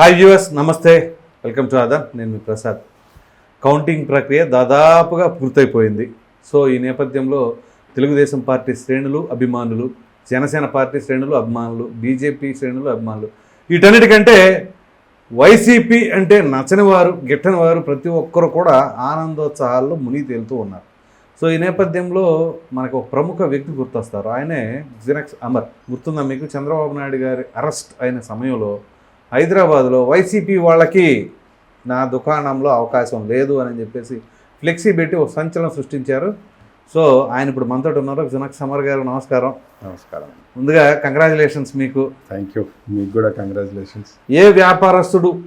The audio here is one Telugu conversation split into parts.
హాయ్ వ్యూవర్స్ నమస్తే వెల్కమ్ టు ఆదర్ నేను మీ ప్రసాద్. కౌంటింగ్ ప్రక్రియ దాదాపుగా పూర్తయిపోయింది. సో ఈ నేపథ్యంలో తెలుగుదేశం పార్టీ శ్రేణులు అభిమానులు జనసేన పార్టీ శ్రేణులు అభిమానులు బీజేపీ శ్రేణులు అభిమానులు వీటన్నిటికంటే వైసీపీ అంటే నచ్చని వారు గిట్టని వారు ప్రతి ఒక్కరు కూడా ఆనందోత్సాహాల్లో మునిగి తేలుతూ ఉన్నారు. సో ఈ నేపథ్యంలో మనకు ఒక ప్రముఖ వ్యక్తి గుర్తొస్తారు. ఆయనే జినక్స్ అమర్. గుర్తుందా మీకు? చంద్రబాబు నాయుడు గారి అరెస్ట్ అయిన సమయంలో హైదరాబాద్లో వైసీపీ వాళ్ళకి నా దుకాణంలో అవకాశం లేదు అని చెప్పేసి ఫ్లెక్సీ పెట్టి ఒక సంచలనం సృష్టించారు. సో ఆయన ఇప్పుడు మనతో ఉన్నారు. జినక్స్ అమర్ గారు నమస్కారం. నమస్కారం. ముందుగా కంగ్రాచులేషన్స్ మీకు. థ్యాంక్ యూ మీకు కూడా కంగ్రాచులేషన్స్. ఏ వ్యాపారస్తుడు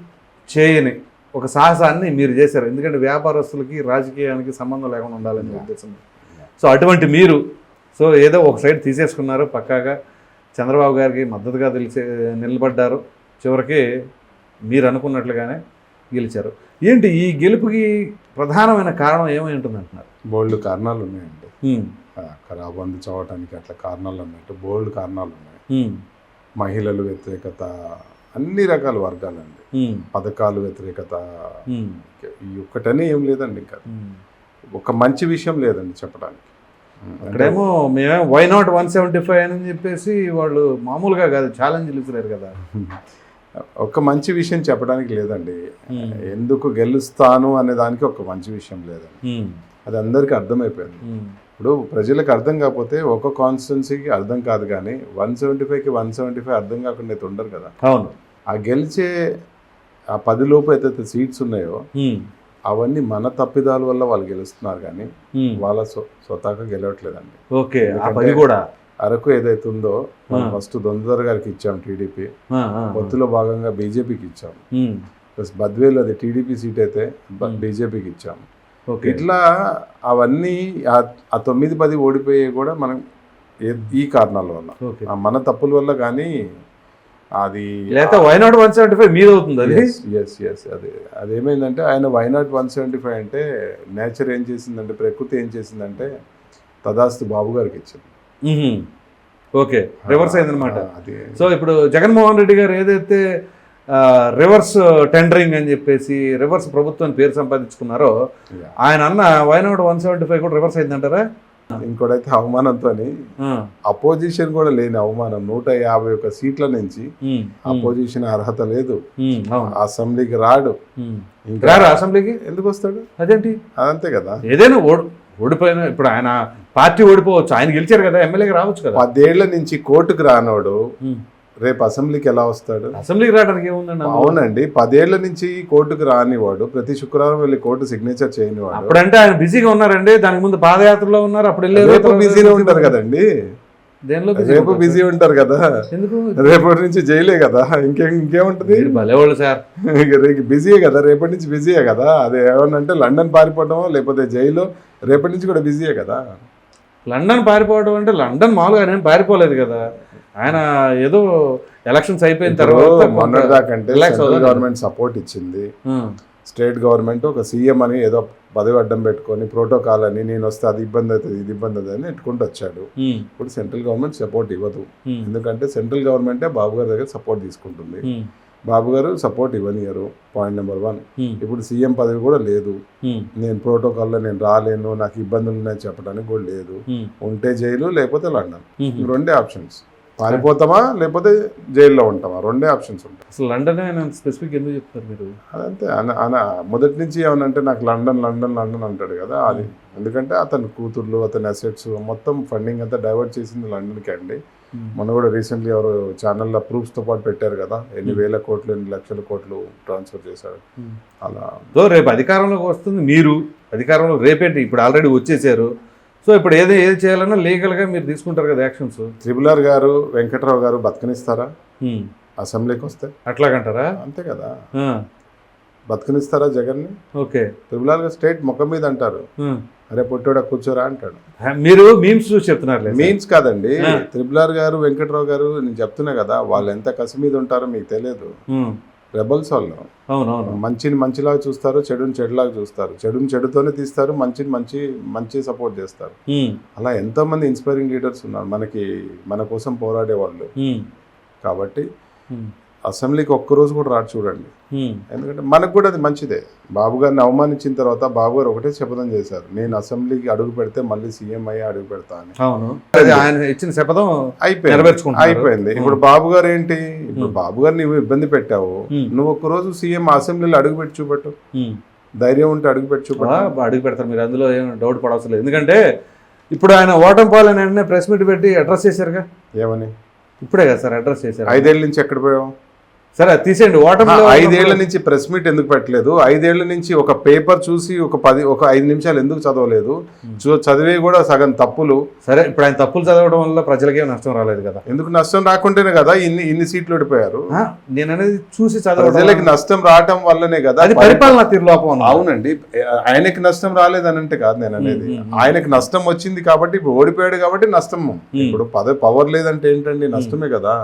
చేయని ఒక సాహసాన్ని మీరు చేశారు. ఎందుకంటే వ్యాపారస్తులకి రాజకీయానికి సంబంధం లేకుండా ఉండాలనే ఉద్దేశం. సో అటువంటి మీరు సో ఏదో ఒక సైడ్ తీసేసుకున్నారు పక్కాగా. చంద్రబాబు గారికి మద్దతుగా తెలిసే నిలబడ్డారు. చివరికి మీరు అనుకున్నట్లుగానే గెలిచారు. ఏంటి ఈ గెలుపుకి ప్రధానమైన కారణం ఏమై ఉంటుంది అంటున్నారు బోల్డ్ కారణాలు ఉన్నాయండి. ఖరాబంది చదవటానికి అట్లా కారణాలు ఉన్నట్టు బోల్డ్ కారణాలు ఉన్నాయి. మహిళలు వ్యతిరేకత అన్ని రకాల వర్గాలండి. పథకాలు వ్యతిరేకత ఈ ఒక్కటనే ఏం లేదండి ఇంకా. ఒక మంచి విషయం లేదండి చెప్పడానికి. అక్కడేమో మేమే why not one seventy five అని చెప్పేసి వాళ్ళు మామూలుగా కాదు ఛాలెంజ్లు ఇస్తున్నారు కదా. ఒక మంచి విషయం చెప్పడానికి లేదండి. ఎందుకు గెలుస్తాను అనే దానికి ఒక మంచి విషయం లేదండి. అది అందరికీ అర్థమైపోయింది. ఇప్పుడు ప్రజలకు అర్థం కాకపోతే ఒక కాన్స్టిట్యున్సీకి అర్థం కాదు కానీ వన్ సెవెంటీ ఫైవ్కి వన్ సెవెంటీ ఫైవ్ అర్థం కాకుండా అయితే ఉండరు కదా. అవును. ఆ గెలిచే ఆ పది లోపు అయితే సీట్స్ ఉన్నాయో అవన్నీ మన తప్పిదాల వల్ల వాళ్ళు గెలుస్తున్నారు కానీ. వాళ్ళ స్వ స్వతహాగా గెలవట్లేదండి. ఓకే. కూడా. అరకు ఏదైతే ఉందో. ఫస్ట్ దొందర్ గారికి ఇచ్చాం టీడీపీ. పొత్తులో భాగంగా బీజేపీకి ఇచ్చాం. ప్లస్ బద్వేలు అది టీడీపీ సీట్ అయితే. బీజేపీకి ఇచ్చాం. ఇట్లా అవన్నీ ఆ- తొమ్మిది పది ఓడిపోయి కూడా మనం ఈ కారణాల వల్ల మన తప్పుల వల్ల కానీ అది లేకపోతే why not one seventy five మీద అవుతుంది అది? ఎస్ ఎస్ అది అదేమైందంటే ఆయన why not one seventy five అంటే నేచర్ ఏం చేసిందంటే ప్రకృతి ఏం చేసిందంటే తదాస్తు బాబు గారికి ఇచ్చింది. ఓకే. రివర్స్ అయిందనమాట సో ఇప్పుడు జగన్మోహన్ రెడ్డి గారు ఏదైతే రివర్స్ టెండరింగ్ అని చెప్పేసి రివర్స్ ప్రభుత్వం పేరు సంపాదించుకున్నారో. ఆయన అన్న why not one seventy five కూడా రివర్స్ అయిందంటారా? ఇంకోటైతే అవమానంతో అపోజిషన్ కూడా లేని అవమానం. నూట యాభై ఒక్క సీట్ల నుంచి అపోజిషన్ అర్హత లేదు. అసెంబ్లీకి రాడు. ఇంకా అసెంబ్లీకి? ఎందుకు వస్తాడు? అదేంటి? అదంతే కదా. ఏదైనా ఓడి ఓడిపోయిన ఇప్పుడు ఆయన పార్టీ ఓడిపోవచ్చు. ఆయన గెలిచారు కదా ఎమ్మెల్యేకి రావచ్చు కదా. పదేళ్ళ నుంచి కోర్టుకు రానోడు. రేపు అసెంబ్లీకి ఎలా వస్తాడు? అసెంబ్లీకి రావడానికి ఏముందండి? అవునండి. పదేళ్ళ నుంచి కోర్టుకు రానివాడు ప్రతి శుక్రవారం వెళ్ళి కోర్టు సిగ్నేచర్ చేయనివాడు. అప్పుడంటే ఆయన బిజీగా ఉన్నారండి. దానికి ముందు పాదయాత్రలో ఉన్నారు అప్పుడు వెళ్ళారు రేపు బిజీనే ఉంటారు కదండి. దేనిలో రేపు? బిజీ ఉంటారు కదా. ఎందుకు? రేపటి నుంచి జైలే కదా. ఇంకేం ఇంకేముంటది? భలేవాళ్ళు సార్. రేపు బిజీయే కదా. రేపటి నుంచి బిజీయే కదా. అది ఏమన్నంటే లండన్ పారిపోవడమో లేకపోతే జైలు రేపటి నుంచి కూడా బిజీయే కదా. లండన్ పారిపోవడం అంటే లండన్ మామూలుగా ఏం పారిపోలేదు కదా. ఆయన ఏదో ఎలక్షన్స్ అయిపోయిన తర్వాత మొన్నటిదాకంటే. గవర్నమెంట్ సపోర్ట్ ఇచ్చింది. స్టేట్ గవర్నమెంట్ ఒక సీఎం అని ఏదో పదవి అడ్డం పెట్టుకొని ప్రోటోకాల్ అని నేను వస్తే అది ఇబ్బంది అవుతుంది ఇది ఇబ్బంది అవుతుంది అని ఎట్టుకుంటూ వచ్చాడు. ఇప్పుడు సెంట్రల్ గవర్నమెంట్ సపోర్ట్ ఇవ్వదు. ఎందుకంటే సెంట్రల్ గవర్నమెంటే బాబు గారి దగ్గర సపోర్ట్ తీసుకుంటుంది. బాబు గారు సపోర్ట్ ఇవ్వనియరు పాయింట్ నెంబర్ వన్. ఇప్పుడు సీఎం పదవి కూడా లేదు. నేను ప్రోటోకాల్లో నేను రాలేను నాకు ఇబ్బందులు ఉన్నాయని చెప్పడానికి కూడా లేదు. ఉంటే జైలు లేకపోతే లండన్. రెండే ఆప్షన్స్. పారిపోతామా? లేకపోతే జైల్లో ఉంటామా? రెండే ఆప్షన్స్ ఉంటాయి. అసలు లండన్ ఆయన స్పెసిఫిక్ ఎందుకు చెప్తారు మీరు? అదంతే. మొదటి నుంచి ఏమనంటే నాకు లండన్ లండన్ లండన్ అంటాడు కదా అది. ఎందుకంటే అతని కూతుర్లు అతని అసెట్స్ మొత్తం ఫండింగ్ అంతా డైవర్ట్ చేసింది లండన్కి అండి. మొన్న కూడా రీసెంట్లీ ఎవరు ఛానల్లో ప్రూఫ్స్తో పాటు పెట్టారు కదా ఎన్ని వేల కోట్లు ఎన్ని లక్షల కోట్లు ట్రాన్స్ఫర్ చేశారు. అలా. రేపు అధికారంలోకి వస్తుంది మీరు. అధికారంలో రేపేంటి? ఇప్పుడు ఆల్రెడీ వచ్చేసారు. సో ఇప్పుడు ఏది ఏది చేయాలన్నా లీగల్గా మీరు తీసుకుంటారు కదా యాక్షన్స్. త్రిబులార్ గారు వెంకట్రావు గారు బతకనిస్తారా? అసెంబ్లీకి వస్తే. అట్లాగంటారా? అంతే కదా. బతకనిస్తారా జగన్ని? ఓకే. త్రిబులార్ గారు స్టేట్ ముఖం మీద అంటారు. అరే పొట్టోడా కూర్చోరా అంటాడు. మీరు మీమ్స్ చూసి చెప్తున్నారు మీన్స్ కాదండి. ఆ. త్రిబులార్ గారు వెంకట్రావు గారు నేను చెప్తున్నా కదా వాళ్ళు ఎంత కసి మీద ఉంటారో మీకు తెలియదు. రెబల్స్ వాళ్ళు అవునవును. మంచిని మంచిలాగా చూస్తారు చెడుని చెడులాగా చూస్తారు. చెడుని చెడుతోనే తీస్తారు మంచిని మంచి మంచి సపోర్ట్ చేస్తారు. అలా ఎంతో మంది ఇన్స్పైరింగ్ లీడర్స్ ఉన్నారు మనకి మన కోసం పోరాడే వాళ్ళు కాబట్టి అసెంబ్లీకి ఒక్క రోజు కూడా రాడు చూడండి. ఎందుకంటే మనకు కూడా అది మంచిదే. బాబు గారిని అవమానించిన తర్వాత బాబు గారు ఒకటే శపథం చేశారు. నేను అసెంబ్లీకి అడుగు పెడితే మళ్ళీ సీఎం అయ్యి అడుగు పెడతా అని. అవును. ఆయన ఇచ్చిన శపథం అయిపోయింది. అయిపోయింది. ఇప్పుడు బాబు గారు ఏంటి? ఇప్పుడు బాబు గారు నువ్వు ఇబ్బంది పెట్టావు. నువ్వు ఒక్క రోజు సీఎం అసెంబ్లీలో అడుగు పెట్టి చూపెట్టు. ధైర్యం ఉంటే అడుగు పెట్టి చూపెట్టు. అడుగు పెడతారు. మీరు అందులో ఏం డౌట్ పడవసరం లేదు. ఎందుకంటే ఇప్పుడు ఆయన ఓటమి పాలని వెంటనే ప్రెస్ మీట్ పెట్టి అడ్రస్ చేశారుగా? ఏమని? ఇప్పుడే కదా సార్ అడ్రస్ చేశారు. ఐదేళ్ళ నుంచి ఎక్కడ పోయావు? సరే అది తీసేయండి ఆ, ఓటమి ఐదేళ్ళ నుంచి ప్రెస్ మీట్ ఎందుకు పెట్టలేదు? ఐదేళ్ళ నుంచి ఒక పేపర్ చూసి ఒక పది ఒక ఐదు నిమిషాలు ఎందుకు చదవలేదు? చూ- చదివి కూడా సగం తప్పులు. సరే ఇప్పుడు ఆయన తప్పులు చదవడం వల్ల ప్రజలకేం నష్టం రాలేదు కదా. ఎందుకు నష్టం రాకుంటేనే కదా ఇన్ని ఇన్ని సీట్లు ఓడిపోయారు? నేను అనేది చూసి చదవడం ప్రజలకి నష్టం రావటం వల్లనే కదా అది పరిపాలన తీరులోపం. అవునండి. ఆయనకి నష్టం రాలేదనంటే కాదు నేను అనేది ఆయనకి నష్టం వచ్చింది కాబట్టి ఇప్పుడు ఓడిపోయాడు కాబట్టి నష్టం ఇప్పుడు పద పవర్ లేదంటే ఏంటండి? నష్టమే కదా.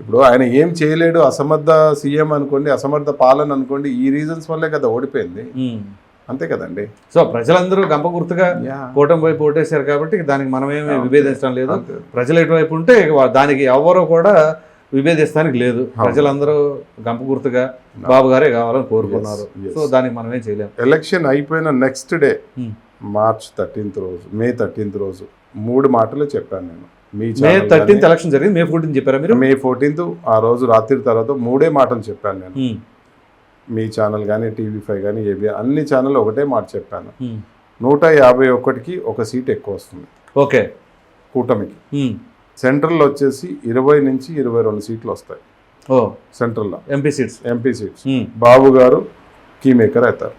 ఇప్పుడు ఆయన ఏం చేయలేడు అసమర్థ సీఎం అనుకోండి అసమర్థ పాలన అనుకోండి ఈ రీజన్స్ వల్లే కదా ఓడిపోయింది. అంతే కదండి. సో ప్రజలందరూ గంప గుర్తుగా కూటమి వైపు ఓటేశారు కాబట్టి దానికి మనమేమి విభేదించడం లేదు. ప్రజలు ఎటువైపు ఉంటే దానికి ఎవరో కూడా విభేదిస్తానికి లేదు. ప్రజలందరూ గంప గుర్తుగా బాబు గారే కావాలని కోరుకున్నారు. సో దానికి మనమేం చేయలేము ఎలక్షన్ అయిపోయిన నెక్స్ట్ డే. మార్చ్ థర్టీన్త్ రోజు మే థర్టీన్త్ రోజు మూడు మాటలు చెప్పాను నేను. మీ థర్టీన్త్ ఎలక్షన్ జరిగింది మే ఫోర్టీన్ చెప్పారా మీరు? మే ఫోర్టీన్త్ ఆ రోజు రాత్రి తర్వాత మూడే మాటలు చెప్పాను నేను. మీ ఛానల్ కానీ టీవీ ఫైవ్ కానీ ఏబి అన్ని ఛానల్ ఒకటే మాట చెప్పాను. నూట యాభై ఒకటికి ఒక సీట్ ఎక్కువ వస్తుంది. ఓకే. కూటమికి. సెంట్రల్లో వచ్చేసి ఇరవై నుంచి ఇరవై రెండు సీట్లు వస్తాయి. ఓ. సెంట్రల్లో. MP seats. MP seats. Babu గారు కీ మేకర్ అవుతారు.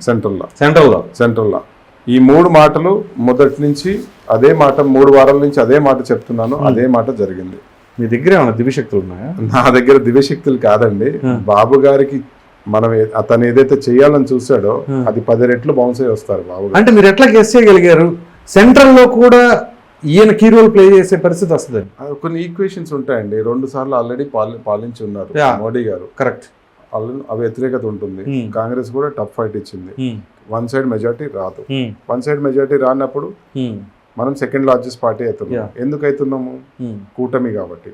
సెంట్రల్లో. సెంట్రల్లో. సెంట్రల్లో. ఈ మూడు మాటలు మొదటి నుంచి అదే మాట మూడు వారాల నుంచి అదే మాట చెప్తున్నాను అదే మాట జరిగింది. మీ దగ్గర ఏమైనా దివ్యశక్తులు ఉన్నాయా? నా దగ్గర దివ్యశక్తులు కాదండి. బాబు గారికి మనం అతను ఏదైతే చేయాలని చూసాడో అది పది రెట్లు బౌన్స్ అయ్యి వస్తారు బాబు అంటే మీరు ఎట్లా గెస్ చేయగలిగారు? సెంట్రల్లో కూడా ఈయన కీ రోల్ ప్లే చేసే పరిస్థితి వస్తుంది కొన్ని ఈక్వేషన్స్ ఉంటాయండి. రెండు సార్లు ఆల్రెడీ పాలి పాలించి ఉన్నారు. మోడీ గారు. కరెక్ట్. ఆ వ్యతిరేకత ఉంటుంది. కాంగ్రెస్ కూడా టఫ్ ఫైట్ ఇచ్చింది. వన్ సైడ్ మెజార్టీ రాదు. వన్ సైడ్ మెజార్టీ రానప్పుడు మనం సెకండ్ లార్జెస్ట్ పార్టీ అవుతున్నాం. ఎందుకు అవుతున్నాము కూటమి కాబట్టి.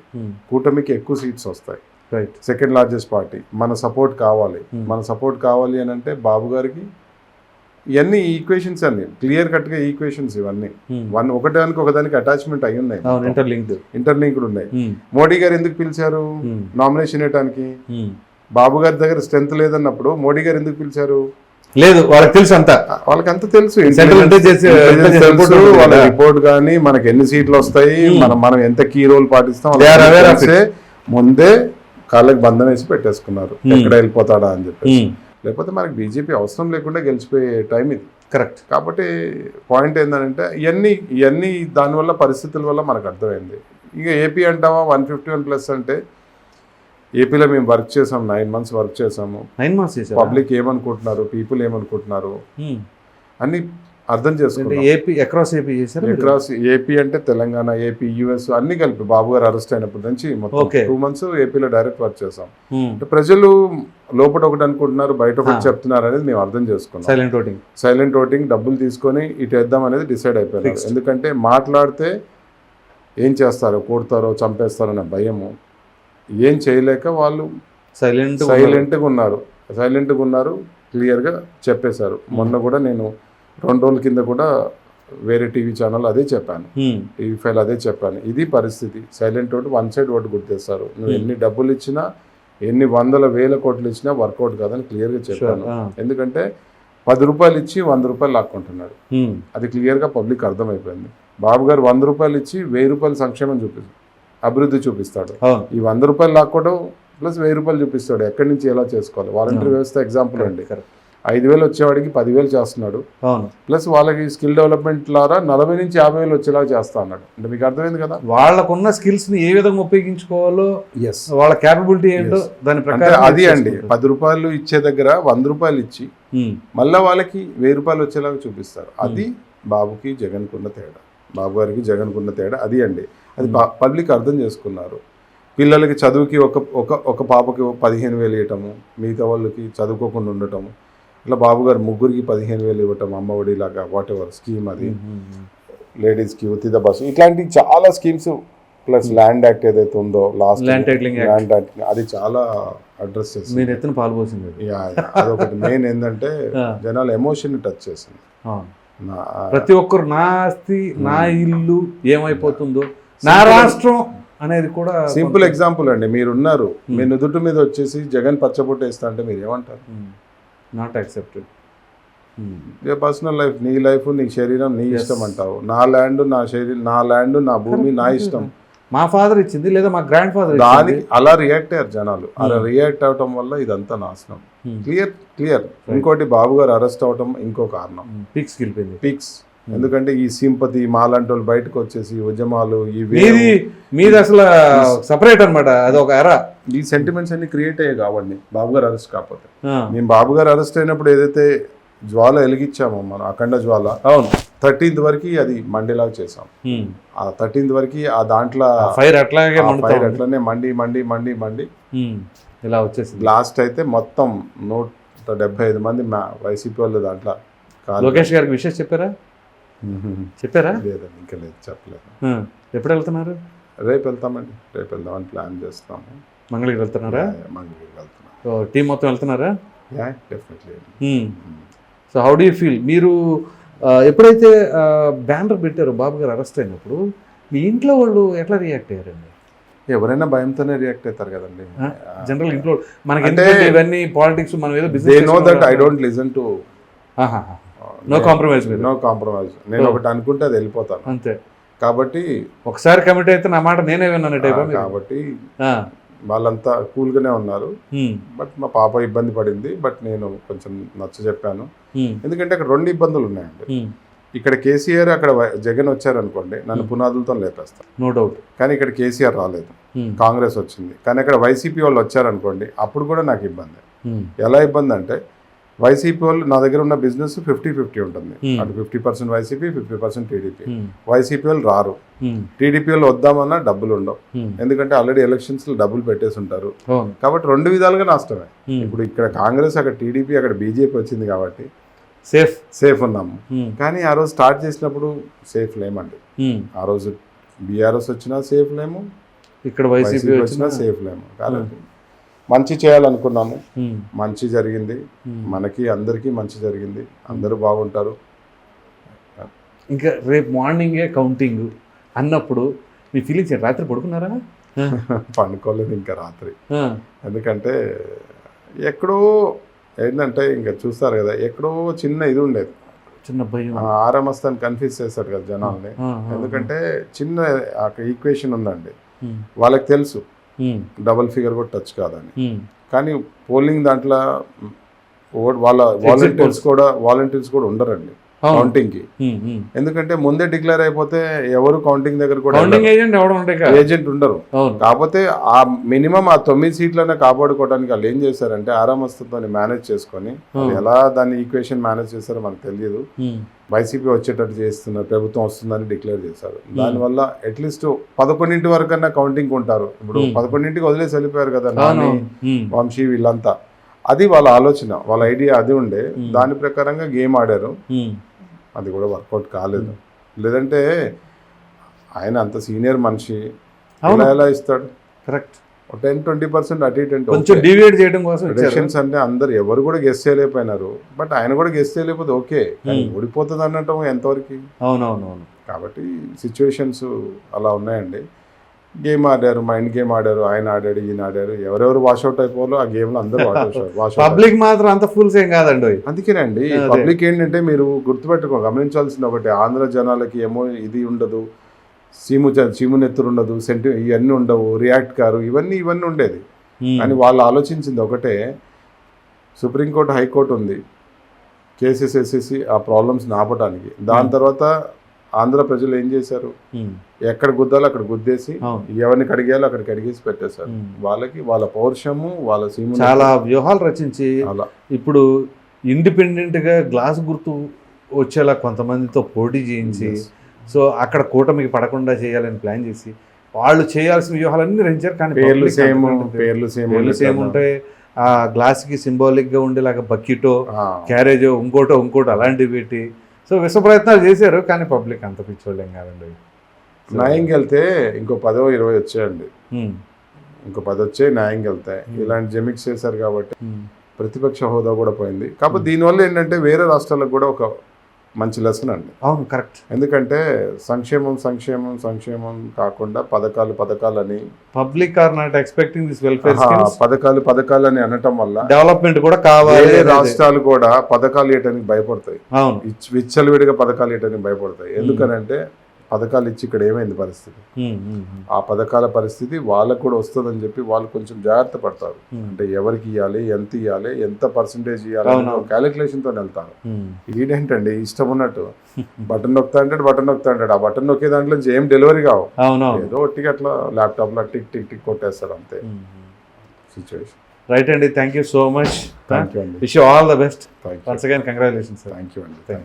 కూటమికి ఎక్కువ సీట్స్ వస్తాయి. రైట్ సెకండ్ లార్జెస్ట్ పార్టీ మన సపోర్ట్ కావాలి. Hmm. మన సపోర్ట్ కావాలి అని అంటే బాబు గారికి ఇవన్నీ ఈక్వేషన్స్ అన్ని. క్లియర్ కట్గా ఈక్వేషన్స్ ఇవన్నీ. వన్ ఒకదానికి ఒకదానికి అటాచ్మెంట్ అయి ఉన్నాయి. ఇంటర్లింక్డ్ ఇంటర్లింక్డ్ ఉన్నాయి. మోడీ గారు ఎందుకు పిలిచారు? నామినేషన్ వేయడానికి బాబు గారి దగ్గర స్ట్రెంత్ లేదన్నప్పుడు మోడీ గారు ఎందుకు పిలిచారు? లేదు వాళ్ళకి తెలుసు అంతా. వాళ్ళకి అంత తెలుసు. వాళ్ళ. రిపోర్ట్ కానీ మనకి ఎన్ని సీట్లు వస్తాయి మనం మనం ఎంత కీ రోల్ పాటిస్తాం ముందే కాళ్ళకి బంధం వేసి పెట్టేసుకున్నారు. ఎక్కడ వెళ్ళిపోతాడా అని చెప్పేసి. లేకపోతే మనకి బీజేపీ అవసరం లేకుండా గెలిచిపోయే టైం ఇది. కరెక్ట్ కాబట్టి పాయింట్ ఏంటంటే ఇవన్నీ ఇవన్నీ దానివల్ల పరిస్థితుల వల్ల మనకు అర్థమైంది. ఇంకా ఏపీ అంటావా? వన్ ఫిఫ్టీ వన్ ప్లస్ అంటే ఏపీలో మేము వర్క్ చేసాం నైన్ మంత్స్ వర్క్ చేసాము. నైన్ మంత్స్ పబ్లిక్ ఏమనుకుంటున్నారు పీపుల్ ఏమనుకుంటున్నారు? అన్ని అర్థం చేసుకుంటాం ఏపీ అక్రాస్ ఏపీ చేశారు? మీరు? అక్రాస్ ఏపీ అంటే తెలంగాణ ఏపీ యుఎస్ అన్ని కలిపి బాబు గారు అరెస్ట్ అయినప్పటి నుంచి మొత్తం. టూ మంత్స్ ఏపీలో డైరెక్ట్ వర్క్ చేసాం. Hmm. అంటే ప్రజలు లోపల ఒకటి అనుకుంటున్నారు బయట ఒకటి చెప్తున్నారు అనేది మేము అర్థం చేసుకున్నాం. సైలెంట్ ఓటింగ్ సైలెంట్ ఓటింగ్ డబ్బులు తీసుకొని ఇటు వేద్దాం అనేది డిసైడ్ అయిపోయారు ఎందుకంటే మాట్లాడితే ఏం చేస్తారో కొడతారో చంపేస్తారో అనే భయము. ఏం చేయలేక వాళ్ళు సైలెంట్ సైలెంట్గా ఉన్నారు. సైలెంట్గా ఉన్నారు క్లియర్గా చెప్పేశారు. మొన్న కూడా నేను రెండు రోజుల కింద కూడా వేరే టీవీ ఛానల్ అదే చెప్పాను. టీవీ ఫైల్ అదే చెప్పాను. ఇది పరిస్థితి. Silent vote one side vote గుర్తిస్తారు. నువ్వు ఎన్ని డబ్బులు ఇచ్చినా ఎన్ని వందల వేల కోట్లు ఇచ్చినా వర్కౌట్ కాదని క్లియర్గా చెప్పాను. ఎందుకంటే పది రూపాయలు ఇచ్చి వంద రూపాయలు లాక్కుంటున్నాడు. అది క్లియర్గా పబ్లిక్ అర్థమైపోయింది. బాబు గారు వంద రూపాయలు ఇచ్చి వెయ్యి రూపాయలు సంక్షేమం చూపిస్తాడు అభివృద్ధి చూపిస్తాడు. ఈ వంద రూపాయలు లాక్కోవడం ప్లస్ వెయ్యి రూపాయలు చూపిస్తాడు. ఎక్కడి నుంచి ఎలా చేసుకోవాలి? వాలంటీర్ వ్యవస్థ ఎగ్జాంపుల్ అండి. కరెక్ట్ ఐదు వేలు వచ్చేవాడికి పదివేలు చేస్తున్నాడు. ప్లస్ వాళ్ళకి స్కిల్ డెవలప్మెంట్ ద్వారా నలభై నుంచి యాభై వేలు వచ్చేలా చేస్తా అన్నాడు. అంటే మీకు అర్థమైంది కదా? వాళ్ళకున్న స్కిల్స్ని ఏ విధంగా ఉపయోగించుకోవాలో ఎస్ వాళ్ళ క్యాపబిలిటీ ఏంటో దాని ప్రకారం అది అండి. పది రూపాయలు ఇచ్చే దగ్గర వంద రూపాయలు ఇచ్చి. మళ్ళీ వాళ్ళకి వెయ్యి రూపాయలు వచ్చేలాగా చూపిస్తారు. అది బాబుకి జగన్కున్న తేడా. బాబు గారికి జగన్కున్న తేడా. అది అండి. అది పబ్లిక్ అర్థం చేసుకున్నారు. పిల్లలకి చదువుకి ఒక ఒక ఒక పాపకి పదిహేను వేలు ఇవ్వటము మిగతా వాళ్ళకి చదువుకోకుండా ఉండటము ఇట్లా బాబు గారు ముగ్గురికి పదిహేను వేలు ఇవ్వటం అమ్మఒడి లాగా వాట్ ఎవర్ స్కీమ్ అది లేడీస్కి ఉచిత బస్సు. ఇట్లాంటి చాలా స్కీమ్స్ ప్లస్ ల్యాండ్ యాక్ట్ ఏదైతే ఉందో లాస్ట్ Act. ల్యాండ్ యాక్ట్ అది చాలా అడ్రస్ చేసింది. మీరు ఎత్తున పాల్పోసింది. అదొకటి మెయిన్ ఏంటంటే. జనాల ఎమోషన్ టచ్ చేసింది. ప్రతి ఒక్కరు నా ఆస్తి నా ఇల్లు ఏమైపోతుందో నా రాష్ట్రం అనేది కూడా సింపుల్ ఎగ్జాంపుల్ అండి మీరు ఉన్నారు మీ నుదుటి మీద వచ్చేసి జగన్ పచ్చబొట్టు వేస్తా అంటే మీరు ఏమంటారు? నాట్ యాక్సెప్టెడ్ పర్సనల్ లైఫ్ నీ లైఫ్ నీ శరీరం నీ ఇష్టం అంటావు. నా ల్యాండ్ నా శరీరం నా ల్యాండ్ నా భూమి నా ఇష్టం. మా ఫాదర్ ఇచ్చింది లేదా మా గ్రాండ్ ఫాదర్ దానికి అలా రియాక్ట్ అయ్యారు జనాలు. అలా రియాక్ట్ అవటం వల్ల ఇదంతా నాశనం. Hmm. క్లియర్ క్లియర్ ఇంకోటి బాబు గారు అరెస్ట్ అవటం ఇంకో కారణం. పిక్స్ గెలిపింది పిక్స్ ఎందుకంటే ఈ సింపతి మాలాంటి వాళ్ళు బయటకు వచ్చేసి ఉద్యమాలు ఈ వే- మీది మీది అసలు సపరేట్ అన్నమాట అది ఒక ఎరా ఈ సెంటిమెంట్స్ అన్ని క్రియేట్ అయ్యాయి కాబట్టి బాబు గారు అరెస్ట్ కాకపోతే. మేము బాబు గారు అరెస్ట్ అయినప్పుడు ఏదైతే జ్వాల వెలిగించామో మనం అఖండ జ్వాల అవును. థర్టీన్త్ వరకు అది మండేలాగా చేసాం ఆ థర్టీన్త్ వరకు ఆ దాంట్లో ఫైర్ అట్లాగే ఫైర్. అట్లనే మండి మండి మండి మండి. ఉమ్. ఇలా వచ్చేసింది. లాస్ట్ అయితే మొత్తం నూట డెబ్బై ఐదు మంది మా వైసీపీ వాళ్ళు దాంట్లో. లోకేష్ గారికి విషయం చెప్పారా? చెప్పారా? లేదండి ఇంకా లేదు చెప్పలేదు. ఎప్పుడు వెళ్తున్నారు రేపు వెళ్తామండి రేపు వెళ్దామని ప్లాన్ చేస్తాము మంగళగిరి వెళ్తున్నారా? మంగళగిరి వెళ్తున్నాం. టీం మొత్తం వెళ్తున్నారా? Yeah definitely so how do feel మీరు ఎప్పుడైతే బ్యానర్ పెట్టారో బాబు గారు అరెస్ట్ అయినప్పుడు మీ ఇంట్లో వాళ్ళు ఎట్లా రియాక్ట్ అయ్యారండి? ఎవరైనా భయంతోనే రియాక్ట్ అవుతారు కదండి. జనరల్ ఇంట్లో మనకి అంటే- ఎందుకంటే ఇవన్నీ పాలిటిక్స్ మనం ఏదో business no that I don't listen to no compromise no compromise నేను ఒకటి అనుకుంటే అది వెళ్ళిపోతాను. అంతే. కాబట్టి ఒకసారి కమిట్ అయితే నా మాట నేనే విన్నాను టైప్ కాబట్టి వాళ్ళంతా కూల్గానే ఉన్నారు. బట్ మా పాప ఇబ్బంది పడింది. బట్ నేను కొంచెం నచ్చ చెప్పాను. ఎందుకంటే అక్కడ రెండు ఇబ్బందులు ఉన్నాయండి. ఇక్కడ కేసీఆర్ అక్కడ జగన్ వచ్చారనుకోండి నన్ను పునాదులతో లేపేస్తాను నో డౌట్ కానీ ఇక్కడ కేసీఆర్ రాలేదు. కాంగ్రెస్ వచ్చింది. కానీ అక్కడ వైసీపీ వాళ్ళు వచ్చారనుకోండి అప్పుడు కూడా నాకు ఇబ్బంది. ఎలా ఇబ్బంది అంటే వైసీపీ వాళ్ళు నా దగ్గర ఉన్న బిజినెస్ ఫిఫ్టీ ఫిఫ్టీ ఉంటుంది. Hmm. అటు fifty percent YCP fifty percent TDP. YCP వాళ్ళు రారు. టీడీపీ వాళ్ళు వద్దామన్నా డబ్బులు ఉండవు. ఎందుకంటే ఆల్రెడీ ఎలక్షన్స్లో డబ్బులు పెట్టేసి ఉంటారు. అవును కాబట్టి రెండు విధాలుగా నష్టమే. ఇప్పుడు ఇక్కడ కాంగ్రెస్ అక్కడ టీడీపీ అక్కడ బీజేపీ వచ్చింది కాబట్టి సేఫ్ సేఫ్ ఉన్నాము. కానీ ఆ రోజు స్టార్ట్ చేసినప్పుడు సేఫ్ లేమండి. ఆ రోజు బీఆర్ఎస్ వచ్చినా సేఫ్ లేము. ఇక్కడ వైసీపీ వచ్చిన వచ్చినా సేఫ్ లేము. కాబట్టి మంచి చేయాలనుకున్నాము. మంచి జరిగింది. మనకి అందరికీ మంచి జరిగింది. అందరూ బాగుంటారు. ఇంకా రేపు మార్నింగే కౌంటింగ్ అన్నప్పుడు మీ ఫీలింగ్స్ రాత్రి పడుకున్నారా? పండుకోలేదు ఇంకా రాత్రి. ఎందుకంటే ఎక్కడో ఏంటంటే ఇంకా చూస్తారు కదా ఎక్కడో చిన్న ఇది ఉండేది. చిన్న భయం. కన్ఫ్యూజ్ చేస్తాడు కదా జనాల్ని. ఎందుకంటే చిన్న ఈక్వేషన్ ఉందండి. వాళ్ళకి తెలుసు. డబల్ ఫిగర్ కూడా టచ్ కాదని. ఉమ్, కానీ పోలింగ్ దాంట్లో వాళ్ళ వాలంటీర్స్ కూడా వాలంటీర్స్ కూడా ఉండరండి. కౌంటింగ్కి. ఎందుకంటే ముందే డిక్లేర్ అయిపోతే ఎవరు కౌంటింగ్ దగ్గర కూడా ఏజెంట్ ఉండరు. కాకపోతే ఆ మినిమం ఆ తొమ్మిది సీట్లనే కాపాడుకోవడానికి వాళ్ళు ఏం చేశారంటే ఆరామస్తతో మేనేజ్ చేసుకొని ఎలా దాన్ని ఈక్వేషన్ మేనేజ్ చేస్తారో మనకు తెలియదు. వైసీపీ వచ్చేటట్టు చేస్తున్నారు ప్రభుత్వం వస్తుందని డిక్లేర్ చేశారు. దానివల్ల అట్లీస్ట్ పదకొండింటి వరకన్నా కౌంటింగ్ ఉంటారు. ఇప్పుడు. పదకొండింటికి వదిలేసి వెళ్ళిపోయారు కదా నాని వంశీ వీళ్ళంతా. అది వాళ్ళ ఆలోచన వాళ్ళ ఐడియా అది ఉండే. దాని ప్రకారంగా గేమ్ ఆడారు. అది కూడా వర్కౌట్ కాలేదు. లేదంటే ఆయన అంత సీనియర్ మనిషి. ఎలా ఎలా ఇస్తాడు? కరెక్ట్. టెన్ ట్వంటీ పర్సెంట్ అటు ఇటు కొంచెం డివియేట్ చేయడం కోసం ప్రెడిక్షన్స్ అంటే అందరు ఎవరు కూడా గెస్ట్ చేయలేకపోయినారు. బట్ ఆయన కూడా గెస్ట్ చేయలేకపోతే ఓకే. ఓడిపోతుంది అనటం ఎంతవరకు? అవునవునవును. కాబట్టి సిచ్యువేషన్స్ అలా ఉన్నాయండి. గేమ్ ఆడారు మైండ్ గేమ్ ఆడారు ఆయన ఆడాడు ఈయన ఆడారు. ఎవరెవరు వాష్అవుట్ అయిపోవాలో ఆ గేమ్లో అందరూ వాష్అవుట్ పబ్లిక్ మాత్రం అంత ఫుల్స్ ఏం కాదండి. అందుకేనండి అదే. పబ్లిక్ ఏంటంటే మీరు గుర్తుపెట్టుకో గమనించాల్సింది ఒకటి ఆంధ్ర జనాలకి ఏమో ఇది ఉండదు సీము చీము నెత్తురు ఉండదు సెంటి ఇవన్నీ ఉండవు రియాక్ట్ కారు ఇవన్నీ ఇవన్నీ ఉండేది. కానీ వాళ్ళు ఆలోచించింది ఒకటే సుప్రీంకోర్టు హైకోర్టు ఉంది కేసెస్ వేసేసి ఆ ప్రాబ్లమ్స్ ఆపడానికి దాని తర్వాత ఆంధ్ర ప్రజలు ఏం చేశారు? ఎక్కడ గుద్దాలో అక్కడ గుద్దేసి ఎవరిని కడిగేయాలో అక్కడ కడిగేసి పెట్టేశారు. వాళ్ళకి వాళ్ళ పౌరుషము వాళ్ళ సీము చాలా వ్యూహాలు రచించి అలా. ఇప్పుడు ఇండిపెండెంట్గా గ్లాస్ గుర్తు వచ్చేలా కొంతమందితో పోటీ చేయించి. సో అక్కడ కూటమికి పడకుండా చేయాలని ప్లాన్ చేసి వాళ్ళు చేయాల్సిన వ్యూహాలన్నీ రచించారు కానీ పేర్లు సేమ్ పేర్లు సేమ్ పేర్లు సేమ్ ఉంటాయి ఆ గ్లాస్కి సింబాలిక్గా ఉండేలాగా బకెటో క్యారేజో ఇంకోటో ఇంకోటో అలాంటివి పెట్టి సో విశ్వ ప్రయత్నాలు చేశారు కానీ పబ్లిక్ అంత పిచ్చోళ్ళేం కాదండి. న్యాయంగా వెళ్తే ఇంకో పదో ఇరవై వచ్చాయండి. ఇంకో పది వచ్చే న్యాయంగా వెళ్తాయి ఇలాంటి జమిక్స్ చేశారు కాబట్టి ప్రతిపక్ష హోదా కూడా పోయింది. కాకపోతే దీనివల్ల ఏంటంటే వేరే రాష్ట్రాలకు కూడా ఒక మంచి లెసన్ అండి. అవును కరెక్ట్ ఎందుకంటే సంక్షేమం సంక్షేమం సంక్షేమం కాకుండా పథకాలు పథకాలని public are not expecting this welfare పథకాలు పథకాలు అని అనటం వల్ల డెవలప్మెంట్ కూడా కావాలి. రాష్ట్రాలు కూడా పథకాలు ఇవ్వడానికి భయపడతాయి. అవును. విచ్చలవిడిగా పథకాలు ఇవ్వడానికి భయపడతాయి. ఎందుకనంటే పథకాలు ఇచ్చి ఇక్కడ ఏమైంది పరిస్థితి? ఆ పథకాల పరిస్థితి వాళ్ళకు కూడా వస్తుందని చెప్పి వాళ్ళు కొంచెం జాగ్రత్త పడతారు. అంటే ఎవరికి ఇవ్వాలి ఎంత ఇవ్వాలి ఎంత పర్సంటేజ్ ఇవ్వాలి. క్యాలిక్యులేషన్తో వెళ్తారు. ఈడేంటండి ఇష్టం ఉన్నట్టు బటన్ నొక్కుతా అంటాడు బటన్ నొక్కుతా అంటాడు. ఆ బటన్ నొక్కే దాంట్లో నుంచి ఏం డెలివరీ కావు. ఏదో ఒట్టిగా అట్లా ల్యాప్టాప్లో టిక్ టిక్ టిక్ కొట్టేస్తాడు అంతే. సిచ్యువేషన్ రైట్ అండి. Thank you so much thank you అండి. Wish all the best once again thank you అండి. Thank you